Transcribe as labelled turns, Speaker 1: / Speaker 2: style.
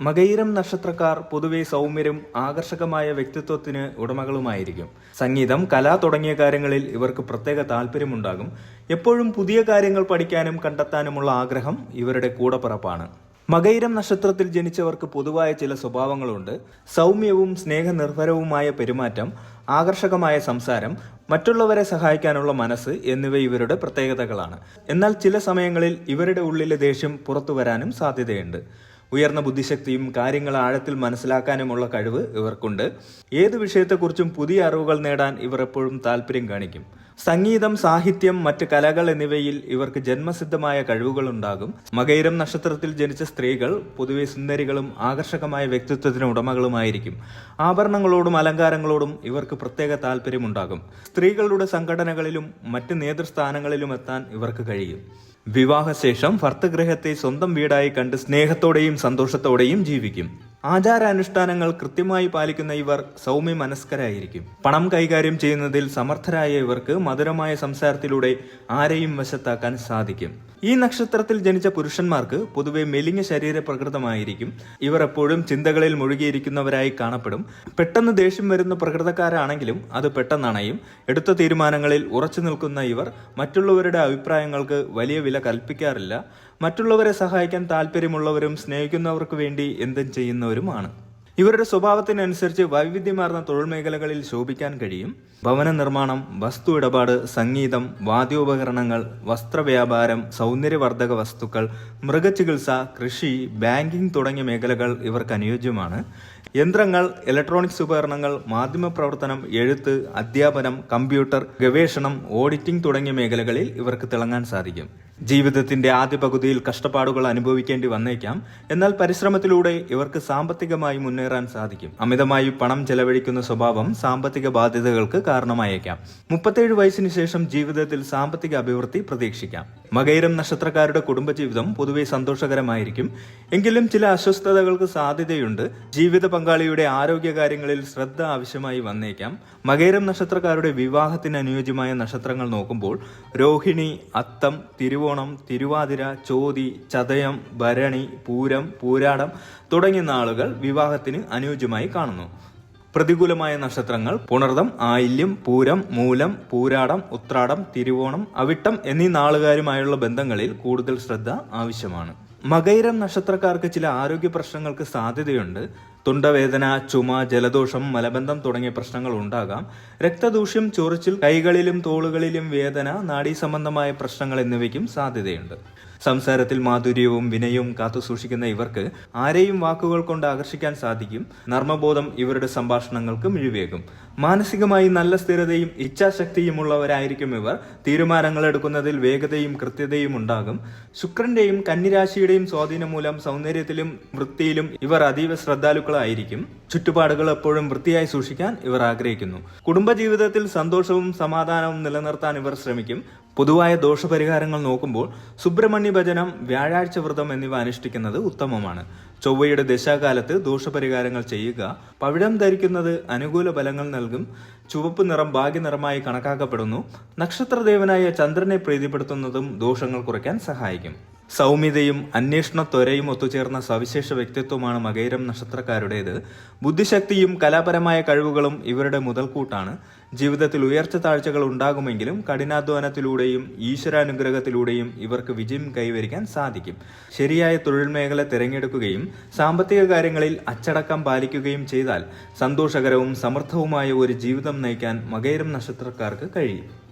Speaker 1: മകയിരം നക്ഷത്രക്കാർ പൊതുവെ സൗമ്യരും ആകർഷകമായ വ്യക്തിത്വത്തിന് ഉടമകളുമായിരിക്കും. സംഗീതം കല തുടങ്ങിയ കാര്യങ്ങളിൽ ഇവർക്ക് പ്രത്യേക താല്പര്യമുണ്ടാകും. എപ്പോഴും പുതിയ കാര്യങ്ങൾ പഠിക്കാനും കണ്ടെത്താനുമുള്ള ആഗ്രഹം ഇവരുടെ കൂടപ്പിറപ്പാണ്. മകയിരം നക്ഷത്രത്തിൽ ജനിച്ചവർക്ക് പൊതുവായ ചില സ്വഭാവങ്ങളുണ്ട്. സൗമ്യവും സ്നേഹനിർഭരവുമായ പെരുമാറ്റം ആകർഷകമായ സംസാരം മറ്റുള്ളവരെ സഹായിക്കാനുള്ള മനസ്സ് എന്നിവ ഇവരുടെ പ്രത്യേകതകളാണ്. എന്നാൽ ചില സമയങ്ങളിൽ ഇവരുടെ ഉള്ളിലെ ദേഷ്യം പുറത്തു വരാനും സാധ്യതയുണ്ട്. ഉയർന്ന ബുദ്ധിശക്തിയും കാര്യങ്ങൾ ആഴത്തിൽ മനസ്സിലാക്കാനുമുള്ള കഴിവ് ഇവർക്കുണ്ട്. ഏത് വിഷയത്തെക്കുറിച്ചും പുതിയ അറിവുകൾ നേടാൻ ഇവർ എപ്പോഴും താല്പര്യം കാണിക്കും. സംഗീതം സാഹിത്യം മറ്റ് കലകൾ എന്നിവയിൽ ഇവർക്ക് ജന്മസിദ്ധമായ കഴിവുകളുണ്ടാകും. മകൈരം നക്ഷത്രത്തിൽ ജനിച്ച സ്ത്രീകൾ പൊതുവെ സുന്ദരികളും ആകർഷകമായ വ്യക്തിത്വത്തിന് ഉടമകളുമായിരിക്കും. ആഭരണങ്ങളോടും അലങ്കാരങ്ങളോടും ഇവർക്ക് പ്രത്യേക താല്പര്യമുണ്ടാകും സ്ത്രീകളുടെ സംഘടനകളിലും മറ്റ് നേതൃസ്ഥാനങ്ങളിലും എത്താൻ ഇവർക്ക് കഴിയും. വിവാഹശേഷം ഭർത്തഗൃഹത്തെ സ്വന്തം വീടായി കണ്ട് സ്നേഹത്തോടെയും സന്തോഷത്തോടെയും ജീവിക്കും. ആചാരാനുഷ്ഠാനങ്ങൾ കൃത്യമായി പാലിക്കുന്ന ഇവർ സൗമ്യ മനസ്കരായിരിക്കും പണം കൈകാര്യം ചെയ്യുന്നതിൽ സമർത്ഥരായ ഇവർക്ക് മധുരമായ സംസാരത്തിലൂടെ ആരെയും വശത്താക്കാൻ സാധിക്കും. ഈ നക്ഷത്രത്തിൽ ജനിച്ച പുരുഷന്മാർക്ക് പൊതുവെ മെലിഞ്ഞ ശരീര പ്രകൃതമായിരിക്കും. ഇവർ എപ്പോഴും ചിന്തകളിൽ മുഴുകിയിരിക്കുന്നവരായി കാണപ്പെടും. പെട്ടെന്ന് ദേഷ്യം വരുന്ന പ്രകൃതക്കാരാണെങ്കിലും അത് പെട്ടെന്നണയും. എടുത്ത തീരുമാനങ്ങളിൽ ഉറച്ചു നിൽക്കുന്ന ഇവർ മറ്റുള്ളവരുടെ അഭിപ്രായങ്ങൾക്ക് വലിയ വില കൽപ്പിക്കാറില്ല. മറ്റുള്ളവരെ സഹായിക്കാൻ താല്പര്യമുള്ളവരും സ്നേഹിക്കുന്നവർക്ക് വേണ്ടി എന്തും ചെയ്യുന്നവരുമാണ്. ഇവരുടെ സ്വഭാവത്തിനനുസരിച്ച് വൈവിധ്യമാർന്ന തൊഴിൽ മേഖലകളിൽ ശോഭിക്കാൻ കഴിയും. ഭവന നിർമ്മാണം വസ്തു ഇടപാട് സംഗീതം വാദ്യോപകരണങ്ങൾ വസ്ത്രവ്യാപാരം സൗന്ദര്യവർദ്ധക വസ്തുക്കൾ മൃഗചികിത്സ കൃഷി ബാങ്കിംഗ് തുടങ്ങിയ മേഖലകൾ ഇവർക്ക് അനുയോജ്യമാണ്. യന്ത്രങ്ങൾ ഇലക്ട്രോണിക്സ് ഉപകരണങ്ങൾ മാധ്യമപ്രവർത്തനം എഴുത്ത് അധ്യാപനം കമ്പ്യൂട്ടർ ഗവേഷണം ഓഡിറ്റിംഗ് തുടങ്ങിയ മേഖലകളിൽ ഇവർക്ക് തിളങ്ങാൻ സാധിക്കും. ജീവിതത്തിന്റെ ആദ്യ പകുതിയിൽ കഷ്ടപ്പാടുകൾ അനുഭവിക്കേണ്ടി വന്നേക്കാം. എന്നാൽ പരിശ്രമത്തിലൂടെ ഇവർക്ക് സാമ്പത്തികമായി മുന്നേറാൻ സാധിക്കും. അമിതമായി പണം ചെലവഴിക്കുന്ന സ്വഭാവം സാമ്പത്തിക ബാധ്യതകൾക്ക് കാരണമായേക്കാം. മുപ്പത്തേഴ് വയസ്സിന് ശേഷം ജീവിതത്തിൽ സാമ്പത്തിക അഭിവൃദ്ധി പ്രതീക്ഷിക്കാം. മകൈരം നക്ഷത്രക്കാരുടെ കുടുംബജീവിതം പൊതുവെ സന്തോഷകരമായിരിക്കും. എങ്കിലും ചില അസ്വസ്ഥതകൾക്ക് സാധ്യതയുണ്ട്. ജീവിത പങ്കാളിയുടെ ആരോഗ്യകാര്യങ്ങളിൽ ശ്രദ്ധ ആവശ്യമായി വന്നേക്കാം. മകേരം നക്ഷത്രക്കാരുടെ വിവാഹത്തിന് അനുയോജ്യമായ നക്ഷത്രങ്ങൾ നോക്കുമ്പോൾ രോഹിണി അത്തം തിരുവോണം തിരുവാതിര ചോതി ചതയം ഭരണി പൂരം പൂരാടം തുടങ്ങിയ നാളുകൾ വിവാഹത്തിന് അനുയോജ്യമായി കാണുന്നു. പ്രതികൂലമായ നക്ഷത്രങ്ങൾ പുണർദം ആയില്യം പൂരം മൂലം പൂരാടം ഉത്രാടം തിരുവോണം അവിട്ടം എന്നീ നാളുകാരുമായുള്ള ബന്ധങ്ങളിൽ കൂടുതൽ ശ്രദ്ധ ആവശ്യമാണ്. മകൈരം നക്ഷത്രക്കാർക്ക് ചില ആരോഗ്യ പ്രശ്നങ്ങൾക്ക് സാധ്യതയുണ്ട്. തൊണ്ടവേദന ചുമ ജലദോഷം മലബന്ധം തുടങ്ങിയ പ്രശ്നങ്ങൾ ഉണ്ടാകാം. രക്തദൂഷ്യം ചൊറിച്ചിൽ കൈകളിലും തോളുകളിലും വേദന നാഡീ സംബന്ധമായ പ്രശ്നങ്ങൾ എന്നിവയ്ക്കും സാധ്യതയുണ്ട്. സംസാരത്തിൽ മാധുര്യവും വിനയവും കാത്തു സൂക്ഷിക്കുന്ന ഇവർക്ക് ആരെയും വാക്കുകൾ കൊണ്ട് ആകർഷിക്കാൻ സാധിക്കും. നർമ്മബോധം ഇവരുടെ സംഭാഷണങ്ങൾക്ക് മിഴിവേകും. മാനസികമായി നല്ല സ്ഥിരതയും ഇച്ഛാശക്തിയും ഉള്ളവരായിരിക്കും ഇവർ. തീരുമാനങ്ങൾ എടുക്കുന്നതിൽ വേഗതയും കൃത്യതയും ഉണ്ടാകും. ശുക്രന്റെയും കന്നിരാശിയുടെയും സ്വാധീനം മൂലം സൗന്ദര്യത്തിലും വൃത്തിയിലും ഇവർ അതീവ ശ്രദ്ധാലുക്കളായിരിക്കും. ചുറ്റുപാടുകൾ എപ്പോഴും വൃത്തിയായി സൂക്ഷിക്കാൻ ഇവർ ആഗ്രഹിക്കുന്നു. കുടുംബജീവിതത്തിൽ സന്തോഷവും സമാധാനവും നിലനിർത്താൻ ഇവർ ശ്രമിക്കും. പൊതുവായ ദോഷപരിഹാരങ്ങൾ നോക്കുമ്പോൾ സുബ്രഹ്മണ്യ ഭജനം വ്യാഴാഴ്ച വ്രതം എന്നിവ അനുഷ്ഠിക്കുന്നത് ഉത്തമമാണ്. ചൊവ്വയുടെ ദശാകാലത്ത് ദോഷപരിഹാരങ്ങൾ ചെയ്യുക പവിഴം ധരിക്കുന്നത് അനുകൂല ഫലങ്ങൾ നൽകും ചുവപ്പ് നിറം ഭാഗ്യനിറമായി കണക്കാക്കപ്പെടുന്നു നക്ഷത്രദേവനായ ചന്ദ്രനെ പ്രീതിപ്പെടുത്തുന്നതും ദോഷങ്ങൾ കുറയ്ക്കാൻ സഹായിക്കും. സൗമ്യതയും അന്വേഷണ ത്വരയും ഒത്തുചേർന്ന സവിശേഷ വ്യക്തിത്വമാണ് മകൈരം നക്ഷത്രക്കാരുടേത്. ബുദ്ധിശക്തിയും കലാപരമായ കഴിവുകളും ഇവരുടെ മുതൽക്കൂട്ടാണ്. ജീവിതത്തിൽ ഉയർച്ച താഴ്ചകൾ ഉണ്ടാകുമെങ്കിലും കഠിനാധ്വാനത്തിലൂടെയും ഈശ്വരാനുഗ്രഹത്തിലൂടെയും ഇവർക്ക് വിജയം കൈവരിക്കാൻ സാധിക്കും. ശരിയായ തൊഴിൽ മേഖല തിരഞ്ഞെടുക്കുകയും സാമ്പത്തിക കാര്യങ്ങളിൽ അച്ചടക്കം പാലിക്കുകയും ചെയ്താൽ സന്തോഷകരവും സമർത്ഥവുമായ ഒരു ജീവിതം നയിക്കാൻ മകൈരം നക്ഷത്രക്കാർക്ക് കഴിയും.